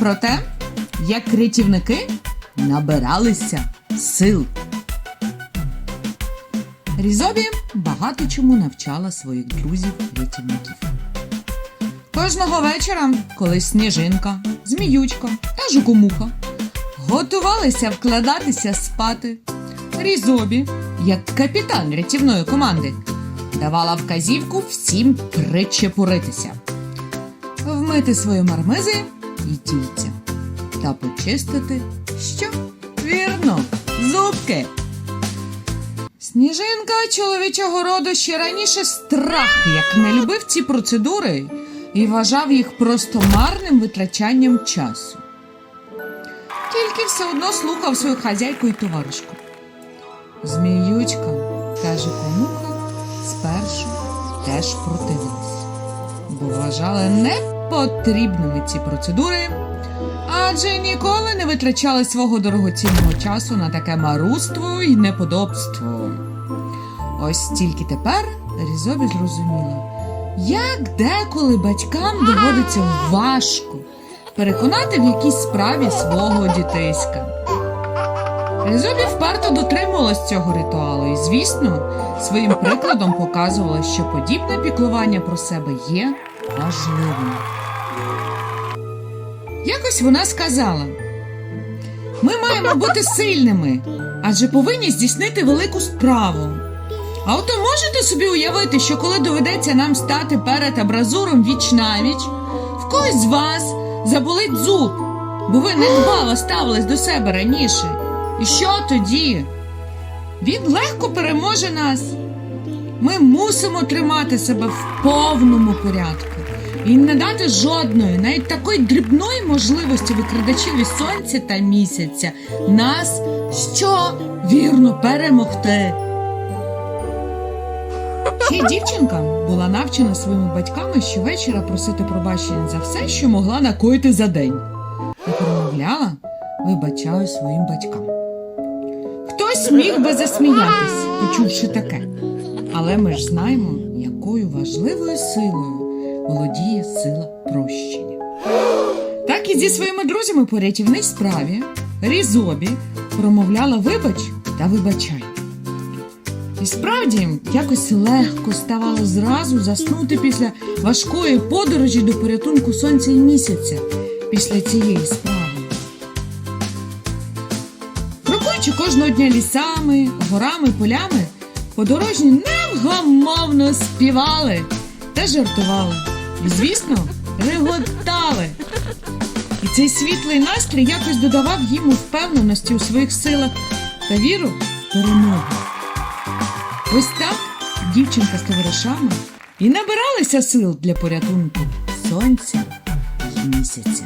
про те, як рятівники набиралися сил. Різобі багато чому навчала своїх друзів-рятівників. Кожного вечора, коли сніжинка, зміючка та жукомуха готувалися вкладатися спати, Різобі, як капітан рятівної команди, давала вказівку всім причепуритися, вмити свої мармизи і тільця та почистити що? Вірно, зубки. Сніжинка чоловічого роду ще раніше страх, як не любив ці процедури і вважав їх просто марним витрачанням часу. Тільки все одно слухав свою хазяйку і товаришку. Зміючка та жикомуха спершу теж противились, бо вважали непотрібними ці процедури, адже ніколи не витрачали свого дорогоцінного часу на таке маруство і неподобство. Ось тільки тепер Різобі зрозуміла, як деколи батькам доводиться важко переконати в якійсь справі свого дітиська. Різобі вперто дотримувалась цього ритуалу і, звісно, своїм прикладом показувала, що подібне піклування про себе є важливим. Якось вона сказала: ми маємо бути сильними, адже повинні здійснити велику справу. А ото можете собі уявити, що коли доведеться нам стати перед абразуром віч навіч, в когось з вас заболить зуб, бо ви недбало ставились до себе раніше. І що тоді? Він легко переможе нас. Ми мусимо тримати себе в повному порядку і не дати жодної, навіть такої дрібної можливості викрадачів із сонця та місяця нас що вірно перемогти. Ще дівчинка була навчена своїми батьками щовечора просити пробачення за все, що могла накоїти за день, і промовляла вибачаю своїм батькам. Хтось міг би засміятись, почувши таке. Але ми ж знаємо, якою важливою силою володіє сила прощення. Так і зі своїми друзями по рятівній справі Різобі промовляла вибач та вибачай. І справді якось легко ставало зразу заснути після важкої подорожі до порятунку сонця і місяця після цієї справи. Крокуючи кожного дня лісами, горами, полями, подорожні невгамовно співали та жартували. Звісно, реготали. І цей світлий настрій якось додавав їм впевненості у своїх силах та віру в перемогу. Ось так дівчинка з товаришами і набиралися сил для порятунку сонця і місяця.